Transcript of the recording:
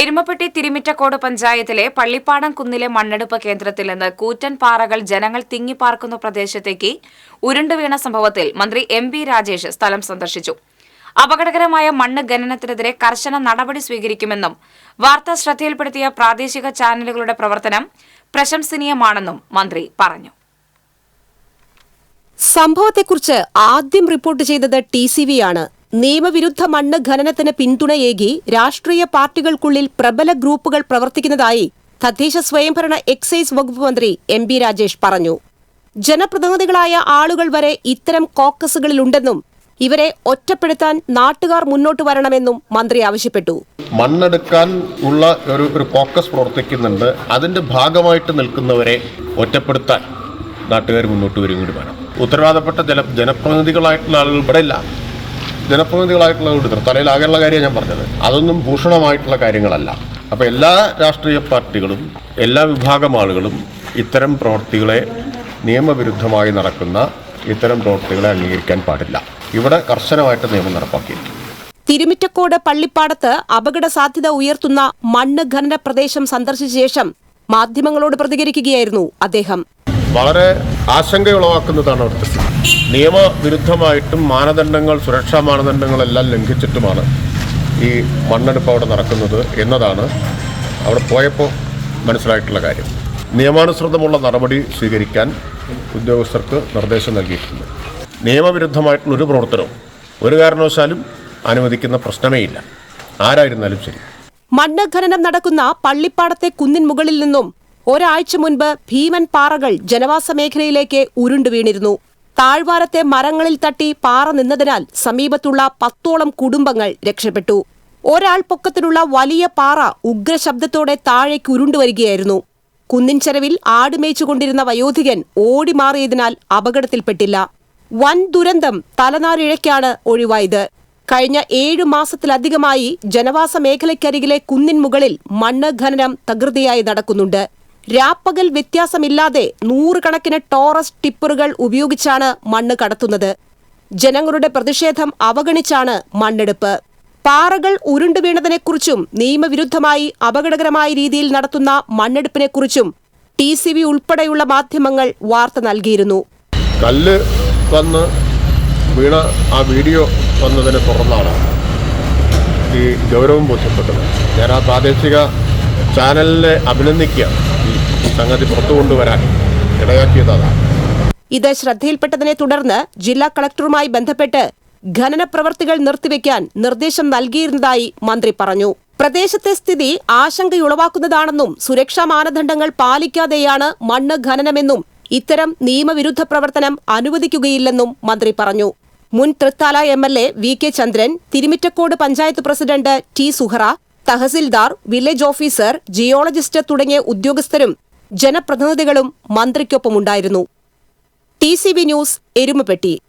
എരുമപ്പെട്ടി തിരുമിറ്റക്കോട് പഞ്ചായത്തിലെ പള്ളിപ്പാടം കുന്നിലെ മണ്ണെടുപ്പ് കേന്ദ്രത്തിൽ നിന്ന് കൂറ്റൻ പാറകൾ ജനങ്ങൾ തിങ്ങിപ്പാർക്കുന്ന പ്രദേശത്തേക്ക് ഉരുണ്ടുവീണ സംഭവത്തിൽ മന്ത്രി എം വി രാജേഷ് സ്ഥലം സന്ദർശിച്ചു. അപകടകരമായ മണ്ണ് ഖനനത്തിനെതിരെ കർശന നടപടി സ്വീകരിക്കുമെന്നും വാർത്ത ശ്രദ്ധയിൽപ്പെടുത്തിയ പ്രാദേശിക ചാനലുകളുടെ പ്രവർത്തനം പ്രശംസനീയമാണെന്നും മന്ത്രി പറഞ്ഞു. സംഭവത്തെക്കുറിച്ച് ആദ്യം റിപ്പോർട്ട് ചെയ്തത് ടി സി വി ആണ്. നിയമവിരുദ്ധ മണ്ണ് ഖനനത്തിന് പിന്തുണയേകി രാഷ്ട്രീയ പാർട്ടികൾക്കുള്ളിൽ പ്രബല ഗ്രൂപ്പുകൾ പ്രവർത്തിക്കുന്നതായി തദ്ദേശ സ്വയംഭരണ എക്സൈസ് വകുപ്പ് മന്ത്രി എം ബി രാജേഷ് പറഞ്ഞു. ജനപ്രതിനിധികളായ ആളുകൾ വരെ ഇത്തരം കോക്കസുകളിലുണ്ടെന്നും ഇവരെ ഒറ്റപ്പെടുത്താൻ നാട്ടുകാർ മുന്നോട്ട് വരണമെന്നും മന്ത്രി ആവശ്യപ്പെട്ടു. മണ്ണെടുക്കാൻ ഉള്ള ഒരു ഒരു ഫോക്കസ് പ്രവർത്തിക്കുന്നുണ്ട്. അതിന്റെ ഭാഗമായിട്ട് നിൽക്കുന്നവരെ ഒറ്റപ്പെടുത്താൻ നാട്ടുകാർ മുന്നോട്ട് വരും കൂടി വേണം. ഉത്തരവാദപ്പെട്ട ജന ജനപ്രതിനിധികളായിട്ടുള്ള ആളുകൾ ഇവിടെ ഇല്ല. ജനപ്രതിനിധികളായിട്ടുള്ള തലയിൽ തലയിലാകെയുള്ള കാര്യമാണ് ഞാൻ പറഞ്ഞത്. അതൊന്നും ഭൂഷണമായിട്ടുള്ള കാര്യങ്ങളല്ല. അപ്പോൾ എല്ലാ രാഷ്ട്രീയ പാർട്ടികളും എല്ലാ വിഭാഗം ആളുകളും ഇത്തരം പ്രവൃത്തികളെ നിയമവിരുദ്ധമായി നടക്കുന്ന ഇത്തരം പ്രവൃത്തികളെ അംഗീകരിക്കാൻ പാടില്ല. ഇവിടെ കർശനമായിട്ട് നിയമം നടപ്പാക്കിയിരിക്കും തിരുമിറ്റക്കോട് പള്ളിപ്പാടത്ത് അപകട സാധ്യത ഉയർത്തുന്ന മണ്ണ് ഖനന പ്രദേശം സന്ദർശിച്ച ശേഷം മാധ്യമങ്ങളോട് പ്രതികരിക്കുകയായിരുന്നു അദ്ദേഹം. വളരെ ആശങ്കയുളവാക്കുന്നതാണ് അവിടുത്തെ നിയമവിരുദ്ധമായിട്ടും മാനദണ്ഡങ്ങൾ സുരക്ഷാ മാനദണ്ഡങ്ങളെല്ലാം ലംഘിച്ചിട്ടുമാണ് ഈ മണ്ണെടുപ്പ് അവിടെ നടക്കുന്നത് എന്നതാണ് അവിടെ പോയപ്പോൾ മനസ്സിലായിട്ടുള്ള കാര്യം. നിയമാനുസൃതമുള്ള നടപടി സ്വീകരിക്കാൻ ഉദ്യോഗസ്ഥർക്ക് നിർദ്ദേശം നൽകിയിട്ടുണ്ട്. നിയമവിരുദ്ധമായിട്ടുള്ള ഒരു പ്രവർത്തനവും ഒരു കാരണവശാലും അനുവദിക്കുന്ന പ്രശ്നമേ ഇല്ല ആരായിരുന്നാലും ശരി. മണ്ണ് ഖനനം നടക്കുന്ന പള്ളിപ്പാടത്തെ കുന്നിൻ മുകളിൽ നിന്നും ഒരാഴ്ച മുൻപ് ഭീമൻ പാറകൾ ജനവാസ മേഖലയിലേക്ക് ഉരുണ്ടു വീണിരുന്നു താഴ്വാരത്തെ മരങ്ങളിൽ തട്ടി പാറ നിന്നതിനാൽ സമീപത്തുള്ള പത്തോളം കുടുംബങ്ങൾ രക്ഷപ്പെട്ടു. ഒരാൾ പൊക്കത്തിലുള്ള വലിയ പാറ ഉഗ്രശബ്ദത്തോടെ താഴേക്ക് ഉരുണ്ടുവരികയായിരുന്നു. കുന്നിൻ ചെരവിൽ ആടുമേച്ചുകൊണ്ടിരുന്ന വയോധികൻ ഓടിമാറിയതിനാൽ അപകടത്തിൽപ്പെട്ടില്ല. വൻ ദുരന്തം തലനാരിഴയ്ക്കാണ് ഒഴിവായത്. കഴിഞ്ഞ ഏഴു മാസത്തിലധികമായി ജനവാസ മേഖലയ്ക്കരികിലെ കുന്നിൻ മുകളിൽ മണ്ണ് ഖനനം തകൃതിയായി നടക്കുന്നുണ്ട്. രാപ്പകൽ വ്യത്യാസമില്ലാതെ നൂറുകണക്കിന് ടോറസ് ടിപ്പറുകൾ ഉപയോഗിച്ചാണ് മണ്ണ് കടത്തുന്നത്. ജനങ്ങളുടെ പ്രതിഷേധം അവഗണിച്ചാണ് മണ്ണെടുപ്പ്. പാറകൾ ഉരുണ്ടു വീണതിനെക്കുറിച്ചും നിയമവിരുദ്ധമായി അപകടകരമായ രീതിയിൽ നടത്തുന്ന മണ്ണെടുപ്പിനെക്കുറിച്ചും ടി സി വി ഉൾപ്പെടെയുള്ള മാധ്യമങ്ങൾ വാർത്ത നൽകിയിരുന്നു. കല്ല് വന്ന് വീണ ആ വീഡിയോ വന്നതിനെ തുടർന്നാണ് ഈ ഗൗരവം ബോധ്യപ്പെട്ടത്. ഞാൻ ആ പ്രാദേശിക ചാനലിനെ അഭിനന്ദിക്കുകയാണ്. സംഗതി പുറത്തു കൊണ്ടുവരാൻ ഇടയാക്കിയത് അതാണ് ഇത് ശ്രദ്ധയിൽപ്പെട്ടതിനെ തുടർന്ന് ജില്ലാ കളക്ടറുമായി ബന്ധപ്പെട്ട് ഖനന പ്രവർത്തികൾ നിർത്തിവെക്കാൻ നിർദ്ദേശം നൽകിയിരുന്നതായി മന്ത്രി പറഞ്ഞു. പ്രദേശത്തെ സ്ഥിതി ആശങ്കയുളവാക്കുന്നതാണെന്നും സുരക്ഷാ മാനദണ്ഡങ്ങൾ പാലിക്കാതെയാണ് മണ്ണ് ഖനനമെന്നും ഇത്തരം നിയമവിരുദ്ധ പ്രവർത്തനം അനുവദിക്കുകയില്ലെന്നും മന്ത്രി പറഞ്ഞു. മുൻ Thrithala M L A V K Chandran Thirumittacode panchayat president T Suhara tahsildar village officer geologist തുടങ്ങിയ ഉദ്യോഗസ്ഥരും ജനപ്രതിനിധികളും മന്ത്രിക്കൊപ്പമുണ്ടായിരുന്നു. T C B news Erumapetty.